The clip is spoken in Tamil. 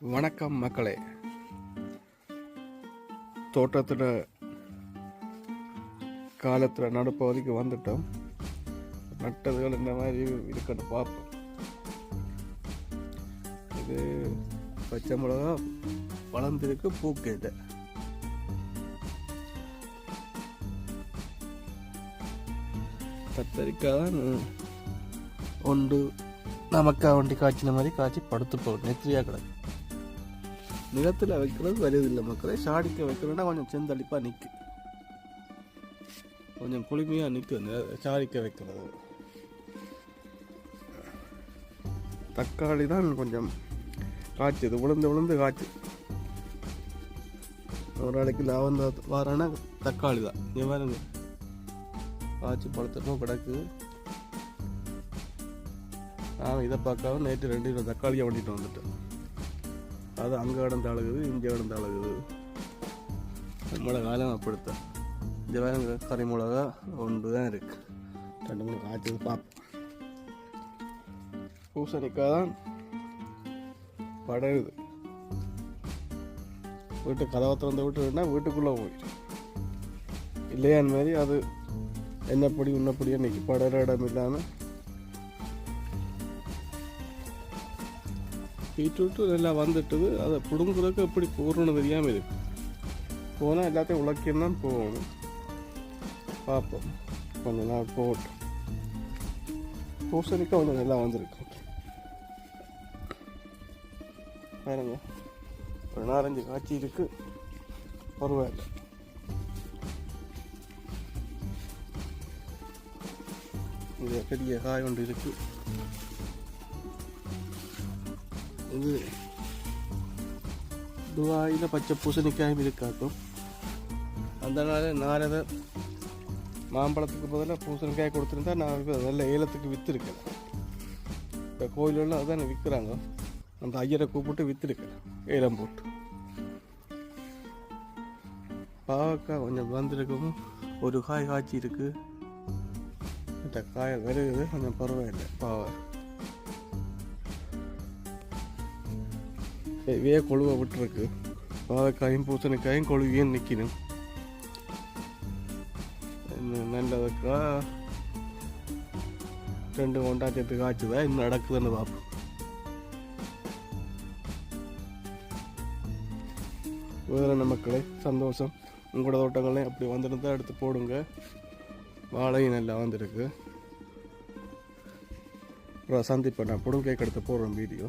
வணக்கம் மக்களே. தோட்டத்தில் காலத்தில் நடுப்பகுதிக்கு வந்துட்டோம். நட்டதுகள் இந்த மாதிரி இருக்குன்னு பார்ப்போம். இது பச்சை மிளகா வளர்ந்துருக்கு பூக்கேது கத்தரிக்காய் தான் ஒன்று நமக்காக வண்டி காய்ச்சின மாதிரி காய்ச்சி படுத்து போகும் நெத்திரியாக கிடக்கு. நிலத்தில் வைக்கிறது வருதில்லை மக்களே. சாடிக்க வைக்கிறோன்னா கொஞ்சம் செந்தளிப்பாக நிற்கும் கொஞ்சம் குளுமையாக நிற்கும் சாடிக்க வைக்கிறது. தக்காளி தான் கொஞ்சம் காய்ச்சது. உளுந்து உளுந்து காய்ச்சி ஒரு நாளைக்கு லாபம் வரேன்னா தக்காளி தான். இங்கே பாருங்க. காய்ச்சி பழுத்தமும் கிடக்குது நான் இதை பார்க்காம நைட்டு ரெண்டு கிலோ தக்காளியை வண்டிட்டு வந்துட்டேன். அது அங்கே கடந்து அழகுது இங்கே கடந்து அழகுது. காலம் அப்படித்தான் இந்த வேறு கறி மிளகா ஒன்று தான் இருக்குது ரெண்டு மூணு காய்ச்சது பார்ப்போம். பூசணிக்காய் தான் படையுது வீட்டு கதவை திறந்து விட்டுனா வீட்டுக்குள்ளே போயிடும். இல்லையா மாதிரி அது என்னப்படி உன்னப்படி அன்றைக்கி படற இடம் இல்லாமல் பீட்ரூட்டு நல்லா வந்துட்டுது. அதை பிடுங்குறதுக்கு எப்படி போடணும்னு தெரியாமல் இருக்கு. போனால் எல்லாத்தையும் உழைக்கின்னு தான் போகணும். பார்ப்போம். கொஞ்ச நாள் போகட்டும். பூசணிக்காய் கொஞ்சம் நல்லா வந்திருக்கு. பாருங்க. ஒரு நாலஞ்சு காய்ச்சி இருக்கு. பரவாயில்ல. இங்கே பெரிய காய் ஒன்று இருக்குது இது துபாயில் பச்சை பூசணிக்காயும் இருக்காக்கும் அந்த நாள் நான் அதை மாம்பழத்துக்கு பதிலாக பூசணிக்காய் கொடுத்துருந்தா நான் இப்ப நல்ல ஏலத்துக்கு விற்றுருக்கேன் இப்போ கோயிலெல்லாம் அதான் விற்கிறாங்க அந்த ஐயரை கூப்பிட்டு விற்றுருக்கேன் ஏலம் போட்டு பாவக்காய் கொஞ்சம் வந்திருக்கும் ஒரு காய் காய்ச்சி இருக்கு இந்த காய் வருகுது கொஞ்சம் பரவாயில்லை பாவை இவையே கொழுவை விட்டுருக்கு பாவக்காயும் பூசணிக்காயும் கொழுவியும் நிற்கணும் நல்லதுக்கா ரெண்டு கொண்டாட்டத்துக்கு காய்ச்சதா இன்னும் நடக்குதுன்னு பார்ப்போம் வேறு மக்களே சந்தோஷம் உங்களோட தோட்டங்களையும் அப்படி வந்துருந்தா எடுத்து போடுங்க வாழையும் நல்லா வந்திருக்கு அப்புறம் சந்திப்பேன் நான் புடுங்கை எடுத்து போடுறேன் வீடியோ